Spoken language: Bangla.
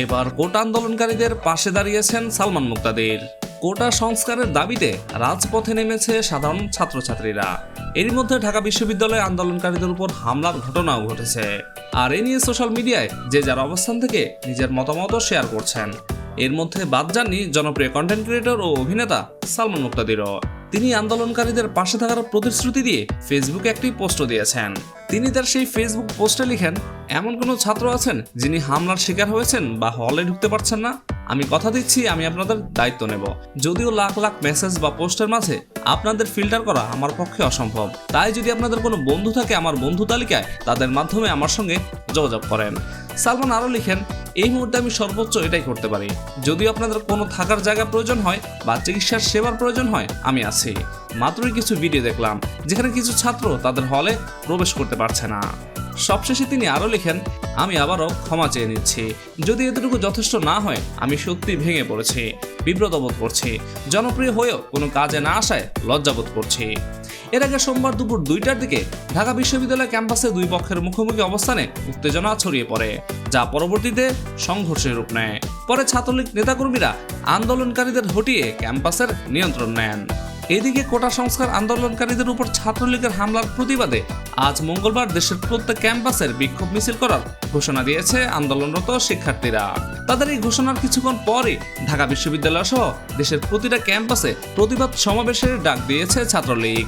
এবার কোটা আন্দোলনকারীদের পাশে দাঁড়িয়েছেন সালমান মুক্তাদির। কোটা সংস্কারের দাবিতে রাজপথে নেমেছে সাধারণ ছাত্রছাত্রীরা। এরই মধ্যে ঢাকা বিশ্ববিদ্যালয়ে আন্দোলনকারীদের উপর হামলার ঘটনাও ঘটেছে। আর এ নিয়ে সোশ্যাল মিডিয়ায় যে যার অবস্থান থেকে নিজের মতামতও শেয়ার করছেন। এর মধ্যে বাদ যাননি জনপ্রিয় কন্টেন্ট ক্রিয়েটর ও অভিনেতা সালমান মুক্তাদিরও। তিনি আন্দোলনকারীদের পাশে থাকার প্রতিশ্রুতি দিয়ে ফেসবুকে একটি পোস্ট দিয়েছেন। তিনি তার সেই ফেসবুক পোস্টে লিখেন, এমন কোনো ছাত্র আছেন যিনি হামলার শিকার হয়েছেন বা হলে ঢুকতে পারছেন না? আমি কথা দিচ্ছি, আমি আপনাদের দায়িত্ব নেব। যদিও লাখ লাখ মেসেজ বা পোস্টের মাঝে আপনাদের ফিল্টার করা আমার পক্ষে অসম্ভব। তাই যদি আপনাদের কোনো বন্ধু থাকে আমার বন্ধু তালিকায়, তাদের মাধ্যমে আমার সঙ্গে যোগাযোগ করেন। সালমান আরও লিখেন এই মুহূর্তে আমি সর্বোচ্চ এটাই করতে পারি। যদিও আপনাদের কোনো থাকার জায়গা প্রয়োজন হয় বা চিকিৎসার সেবার প্রয়োজন হয়, আমি আছি। মাত্রই কিছু ভিডিও দেখলাম, যেখানে কিছু ছাত্র তাদের হলে প্রবেশ করতে পারছে না। সবশেষে তিনি আরও লিখেন, আমি আবারও ক্ষমা চেয়ে নিচ্ছি। যদি এতটুকু যথেষ্ট না হয়, আমি সত্যি ভেঙে পড়েছি বিব্রত বোধ করছি। জনপ্রিয় হয়েও কোনো কাজে না আসায় লজ্জাবোধ করছি। এর আগে সোমবার দুপুর দুইটার দিকে ঢাকা বিশ্ববিদ্যালয় ক্যাম্পাসে দুই পক্ষের মুখোমুখি অবস্থানে উত্তেজনা ছড়িয়ে পড়ে, যা পরবর্তীতে সংঘর্ষের রূপ নেয়। পরে ছাত্রলীগ নেতাকর্মীরা আন্দোলনকারীদের হটিয়ে ক্যাম্পাসের নিয়ন্ত্রণ নেন। এদিকে কোটা সংস্কার আন্দোলনকারীদের উপর ছাত্রলীগের হামলার প্রতিবাদে আজ মঙ্গলবার দেশের প্রত্যেক ক্যাম্পাসের বিক্ষোভ মিছিল করার ঘোষণা দিয়েছে আন্দোলনরত শিক্ষার্থীরা। তাদের এই ঘোষণার কিছুক্ষণ পরই ঢাকা বিশ্ববিদ্যালয় সহ দেশের প্রতিটা ক্যাম্পাসে প্রতিবাদ সমাবেশের ডাক দিয়েছে ছাত্রলীগ।